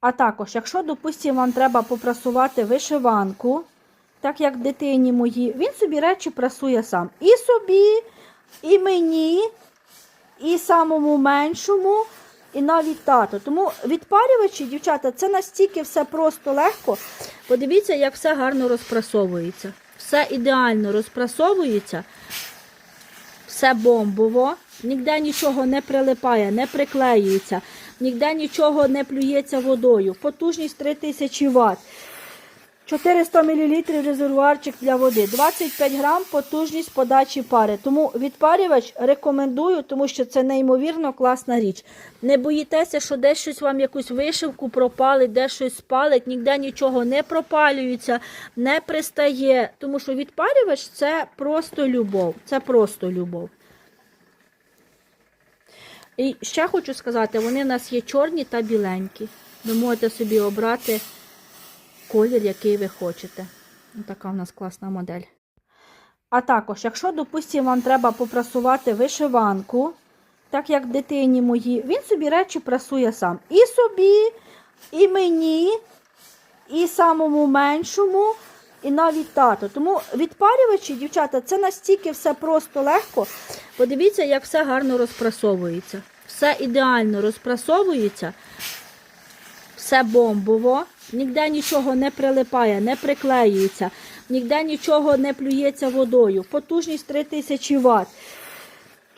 А також, якщо, допустимо, вам треба попрасувати вишиванку, так як дитині мої, він собі речі прасує сам. І собі, і мені, і самому меншому, і навіть тато. Тому відпарювачі, дівчата, це настільки все просто легко. Подивіться, як все гарно розпрасовується. Все ідеально розпрасовується, все бомбово, ніде нічого не прилипає, не приклеюється, ніде нічого не плюється водою. Потужність 3000 Вт. 400 мл резервуарчик для води, 25 грам потужність подачі пари. Тому відпарювач рекомендую, тому що це неймовірно класна річ. Не боїтеся, що десь щось вам якусь вишивку пропалить, десь щось спалить, ніде нічого не пропалюється, не пристає. Тому що відпарювач це просто любов. Це просто любов. І ще хочу сказати, вони в нас є чорні та біленькі. Ви можете собі обрати колір, який ви хочете. Така у нас класна модель. А також, якщо, допустимо, вам треба попрасувати вишиванку, так як дитині мої, він собі речі прасує сам. І собі, і мені, і самому меншому, і навіть тато. Тому відпарювачі, дівчата, це настільки все просто легко. Подивіться, як все гарно розпрасовується. Все ідеально розпрасовується все бомбово, ніде нічого не прилипає, не приклеюється, ніде нічого не плюється водою. Потужність 3000 Вт.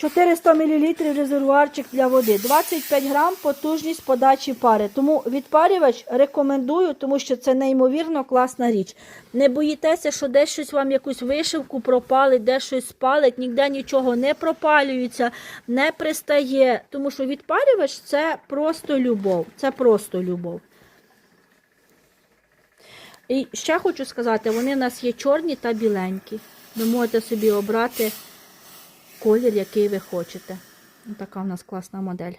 400 мл резервуарчик для води, 25 грам потужність подачі пари. Тому відпарювач рекомендую, тому що це неймовірно класна річ. Не боїтеся, що десь щось вам якусь вишивку пропалить, десь щось спалить, ніде нічого не пропалюється, не пристає. Тому що відпарювач це просто любов. Це просто любов. І ще хочу сказати, вони в нас є чорні та біленькі. Ви можете собі обрати колір, який ви хочете. Така у нас класна модель.